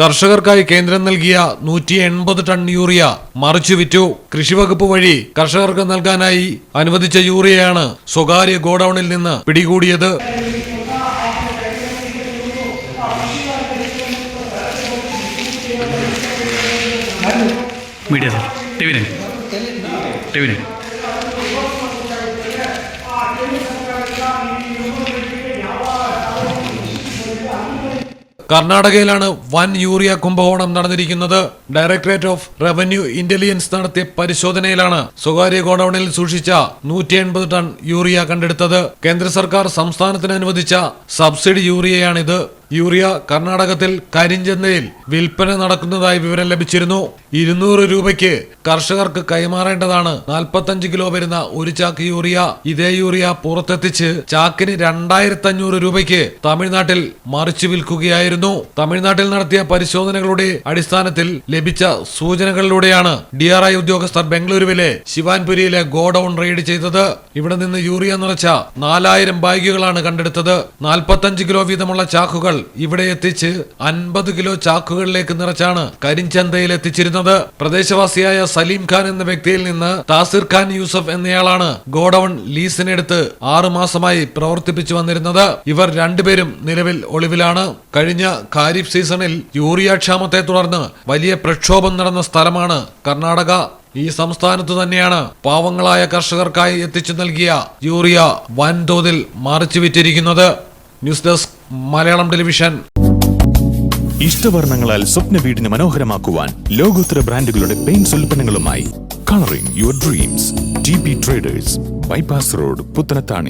കർഷകർക്കായി കേന്ദ്രം നൽകിയ നൂറ്റി എൺപത് ടൺ യൂറിയ മറിച്ചു വിറ്റു. കൃഷിവകുപ്പ് വഴി കർഷകർക്ക് നൽകാനായി അനുവദിച്ച യൂറിയയാണ് സ്വകാര്യ ഗോഡൌണിൽ നിന്ന് പിടികൂടിയത്. മീഡിയ കർണാടകയിലാണ് വൻ യൂറിയ കുംഭകോണം നടന്നിരിക്കുന്നത്. ഡയറക്ടറേറ്റ് ഓഫ് റവന്യൂ ഇന്റലിജൻസ് നടത്തിയ പരിശോധനയിലാണ് സ്വകാര്യ ഗോഡൌണിൽ സൂക്ഷിച്ച നൂറ്റി എൺപത് ടൺ യൂറിയ കണ്ടെടുത്തത്. കേന്ദ്ര സർക്കാർ സംസ്ഥാനത്തിന് അനുവദിച്ച സബ്സിഡി യൂറിയയാണിത്. യൂറിയ കർണാടകത്തിൽ കരിഞ്ചന്തയിൽ വിൽപ്പന നടക്കുന്നതായി വിവരം ലഭിച്ചിരുന്നു. ഇരുന്നൂറ് രൂപയ്ക്ക് കർഷകർക്ക് കൈമാറേണ്ടതാണ്. നാൽപ്പത്തഞ്ച് കിലോ വരുന്ന ഒരു ചാക്ക് യൂറിയ ഇതേ യൂറിയ പുറത്തെത്തിച്ച് ചാക്കിന് രണ്ടായിരത്തി അഞ്ഞൂറ് രൂപയ്ക്ക് തമിഴ്നാട്ടിൽ മറിച്ചു വിൽക്കുകയായിരുന്നു. തമിഴ്നാട്ടിൽ നടത്തിയ പരിശോധനകളുടെ അടിസ്ഥാനത്തിൽ ലഭിച്ച സൂചനകളിലൂടെയാണ് ഡി ഉദ്യോഗസ്ഥർ ബംഗളൂരുവിലെ ശിവാൻപുരിയിലെ ഗോഡൌൺ റെയ്ഡ് ചെയ്തത്. ഇവിടെ നിന്ന് യൂറിയ നിറച്ച നാലായിരം ബാഗുകളാണ് കണ്ടെടുത്തത്. നാൽപ്പത്തഞ്ച് കിലോ വീതമുള്ള ചാക്കുകൾ ഇവിടെ എത്തിച്ച് അൻപത് കിലോ ചാക്കുകളിലേക്ക് നിറച്ചാണ് കരിഞ്ചന്തയിൽ എത്തിച്ചിരുന്നത്. പ്രദേശവാസിയായ സലീം ഖാൻ എന്ന വ്യക്തിയിൽ നിന്ന് താസിർ ഖാൻ യൂസഫ് എന്നയാളാണ് ഗോഡൌൺ ലീസിനെടുത്ത് ആറുമാസമായി പ്രവർത്തിപ്പിച്ചു വന്നിരുന്നത്. ഇവർ രണ്ടുപേരും നിലവിൽ ഒളിവിലാണ്. കഴിഞ്ഞ ഖാരിഫ് സീസണിൽ യൂറിയ ക്ഷാമത്തെ തുടർന്ന് വലിയ പ്രക്ഷോഭം നടന്ന സ്ഥലമാണ് കർണാടക. ഈ സംസ്ഥാനത്ത് തന്നെയാണ് പാവങ്ങളായ കർഷകർക്കായി എത്തിച്ചു നൽകിയ യൂറിയ വൻതോതിൽ മറിച്ചു വിറ്റിരിക്കുന്നത് ന്യൂസ് ഡെസ്ക് മലയാളം ടെലിവിഷൻ. ഇഷ്ടവർണങ്ങളാൽ സ്വപ്ന വീടിന് മനോഹരമാക്കുവാൻ ലോകോത്തര ബ്രാൻഡുകളുടെ paints ഉൽപ്പന്നങ്ങളുമായി. Colouring your dreams T traders bypass road Puthanathani.